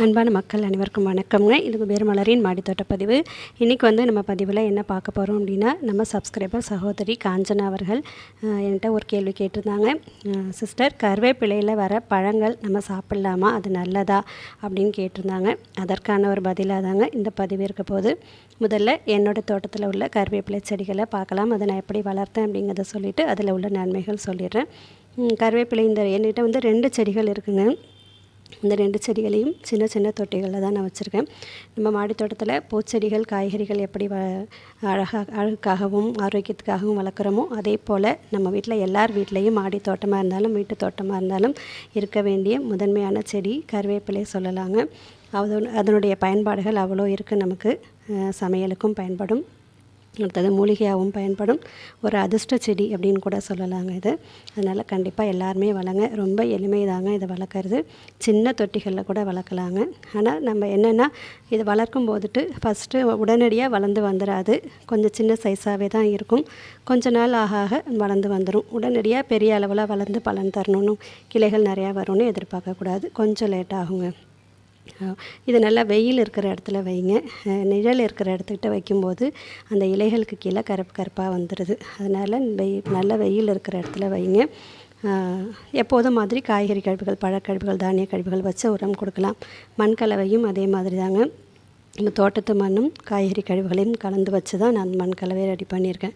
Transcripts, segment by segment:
அன்பான மக்கள் அனைவருக்கும் வணக்கம்ங்க. இது பேர்மலரின் மாடித்தோட்ட பதிவு. இன்றைக்கி வந்து நம்ம பதிவில் என்ன பார்க்க போகிறோம் அப்படின்னா நம்ம சப்ஸ்கிரைபர் சகோதரி காஞ்சனா அவர்கள் என்கிட்ட ஒரு கேள்வி கேட்டிருந்தாங்க. சிஸ்டர் கருவேப்பிலையில் வர பழங்கள் நம்ம சாப்பிட்லாமா? அது நல்லதா? அப்படின்னு கேட்டிருந்தாங்க. அதற்கான ஒரு பதிலாக தாங்க இந்த பதிவு இருக்க போது. முதல்ல என்னோடய தோட்டத்தில் உள்ள கருவேப்பிலை செடிகளை பார்க்கலாம். அதை நான் எப்படி வளர்த்தேன் அப்படிங்கிறத சொல்லிவிட்டு அதில் உள்ள நன்மைகள் சொல்லிடுறேன். கருவேப்பிலை இந்த என்கிட்ட வந்து ரெண்டு செடிகள் இருக்குங்க. இந்த ரெண்டு செடிகளையும் சின்ன சின்ன தொட்டிகளில் தான் நான் வச்சுருக்கேன். நம்ம மாடி தோட்டத்தில் பூச்செடிகள் காய்கறிகள் எப்படி வ அழகாக அழகுக்காகவும் ஆரோக்கியத்துக்காகவும் வளர்க்குறோமோ அதே போல் நம்ம வீட்டில் எல்லார் வீட்லேயும் மாடி தோட்டமாக இருந்தாலும் வீட்டு தோட்டமாக இருந்தாலும் இருக்க வேண்டிய முதன்மையான செடி கருவேப்பிலை சொல்லலாங்க. அது அதனுடைய பயன்பாடுகள் அவ்வளோ இருக்குது நமக்கு. சமையலுக்கும் பயன்படும். அடுத்தது மூலிகையாகவும் பயன்படும் ஒரு அதிர்ஷ்ட செடி அப்படின்னு கூட சொல்லலாங்க இது. அதனால் கண்டிப்பாக எல்லாருமே வளங்க. ரொம்ப எளிமைதாங்க இதை வளர்க்குறது. சின்ன தொட்டிகளில் கூட வளர்க்கலாங்க. ஆனால் நம்ம என்னென்னா இது வளர்க்கும் போதுட்டு ஃபஸ்ட்டு உடனடியாக வளர்ந்து வந்துடாது கொஞ்சம் சின்ன சைஸாகவே தான் இருக்கும். கொஞ்ச நாள் ஆக ஆக வளர்ந்து வந்துடும் உடனடியாக பெரிய அளவில் வளர்ந்து பலன் தரணும்னு கிளைகள் நிறையா வரும்னு எதிர்பார்க்கக்கூடாது. கொஞ்சம் லேட் ஆகுங்க. இது நல்லா வெயில் இருக்கிற இடத்துல வைங்க. நிழல் இருக்கிற இடத்துக்கிட்ட வைக்கும்போது அந்த இலைகளுக்கு கீழே கருப்பு கருப்பாக வந்துடுது அதனால் வெயில் நல்ல வெயில் இருக்கிற இடத்துல வைங்க. எப்போதும் மாதிரி காய்கறி கழிவுகள் பழக்கழிவுகள் தானிய கழிவுகள் வச்ச உரம் கொடுக்கலாம். மண் கலவையும் அதே மாதிரி தாங்க. நம்ம தோட்டத்து மண்ணும் காய்கறி கழிவுகளையும் கலந்து வச்சு தான் நான் மண் கலவை ரெடி பண்ணியிருக்கேன்.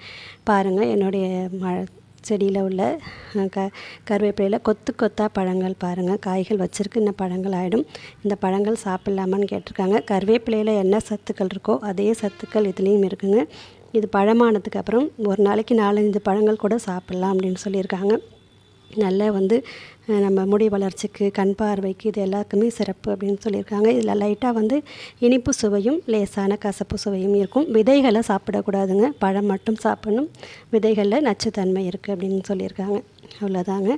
பாருங்கள் என்னுடைய மழை செடியில் உள்ள க கருவேப்பிலையில் கொத்து கொத்தாக பழங்கள் பாருங்கள் காய்கள் வச்சுருக்கு இன்னும் பழங்கள் ஆகிடும் இந்த பழங்கள் சாப்பிட்லாமான்னு கேட்டிருக்காங்க. கருவேப்பிலையில் என்ன சத்துக்கள் இருக்கோ அதே சத்துக்கள் இதுலேயும் இருக்குங்க. இது பழமானதுக்கு அப்புறம் ஒரு நாளைக்கு நாலஞ்சு பழங்கள் கூட சாப்பிட்லாம் அப்படின்னு சொல்லியிருக்காங்க. நல்ல வந்து நம்ம முடி வளர்ச்சிக்கு கண் பார்வைக்கு இது எல்லாருக்குமே சிறப்பு அப்படின்னு சொல்லியிருக்காங்க. இதில் லைட்டாக வந்து இனிப்பு சுவையும் லேசான கசப்பு சுவையும் இருக்கும். விதைகளை சாப்பிடக்கூடாதுங்க. பழம் மட்டும் சாப்பிடணும். விதைகளில் நச்சுத்தன்மை இருக்குது அப்படின்னு சொல்லியிருக்காங்க. அவ்வளோதாங்க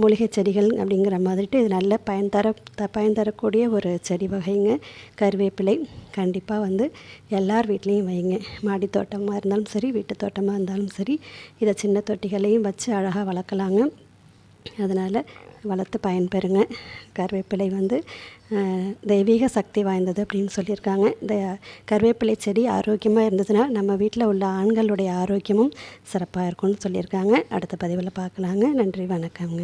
மூலிகை செடிகள் அப்படிங்கிற மாதிரிட்டு இது நல்ல பயன் தர த பயன் தரக்கூடிய ஒரு செடி வகைங்க. கருவேப்பிலை கண்டிப்பாக வந்து எல்லார் வீட்லேயும் வைங்க. மாடி தோட்டமாக இருந்தாலும் சரி வீட்டு தோட்டமாக இருந்தாலும் சரி இதை சின்ன தொட்டிகளையும் வச்சு அழகாக வளர்க்கலாங்க. அதனால் வளர்த்து பயன்பெறுங்க. கருவேப்பிலை வந்து தெய்வீக சக்தி வாய்ந்தது அப்படின்னு சொல்லியிருக்காங்க. இந்த கருவேப்பிலை செடி ஆரோக்கியமாக இருந்ததுன்னா நம்ம வீட்டில் உள்ள ஆண்களுடைய ஆரோக்கியமும் சிறப்பாக இருக்கும்னு சொல்லியிருக்காங்க. அடுத்த பதிவில் பார்க்கலாங்க. நன்றி வணக்கங்க